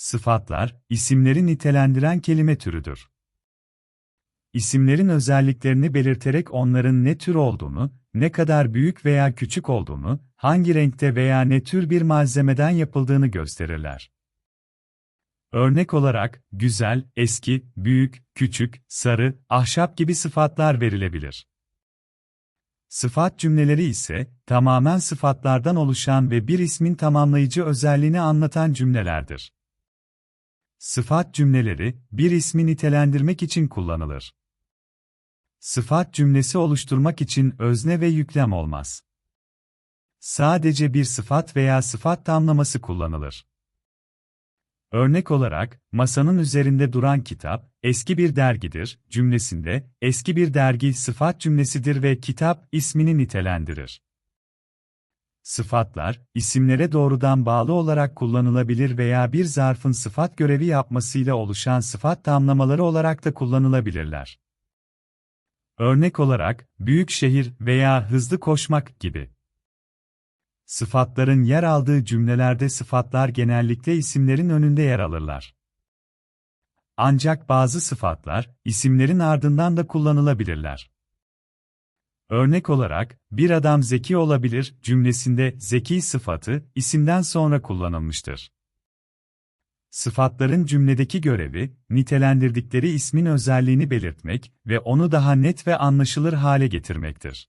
Sıfatlar, isimleri nitelendiren kelime türüdür. İsimlerin özelliklerini belirterek onların ne tür olduğunu, ne kadar büyük veya küçük olduğunu, hangi renkte veya ne tür bir malzemeden yapıldığını gösterirler. Örnek olarak, güzel, eski, büyük, küçük, sarı, ahşap gibi sıfatlar verilebilir. Sıfat cümleleri ise, tamamen sıfatlardan oluşan ve bir ismin tamamlayıcı özelliğini anlatan cümlelerdir. Sıfat cümleleri, bir ismi nitelendirmek için kullanılır. Sıfat cümlesi oluşturmak için özne ve yüklem olmaz. Sadece bir sıfat veya sıfat tamlaması kullanılır. Örnek olarak, masanın üzerinde duran kitap, eski bir dergidir, cümlesinde, eski bir dergi sıfat cümlesidir ve kitap ismini nitelendirir. Sıfatlar, isimlere doğrudan bağlı olarak kullanılabilir veya bir zarfın sıfat görevi yapmasıyla oluşan sıfat tamlamaları olarak da kullanılabilirler. Örnek olarak, büyük şehir veya hızlı koşmak gibi. Sıfatların yer aldığı cümlelerde sıfatlar genellikle isimlerin önünde yer alırlar. Ancak bazı sıfatlar, isimlerin ardından da kullanılabilirler. Örnek olarak, bir adam zeki olabilir cümlesinde zeki sıfatı isimden sonra kullanılmıştır. Sıfatların cümledeki görevi, nitelendirdikleri ismin özelliğini belirtmek ve onu daha net ve anlaşılır hale getirmektir.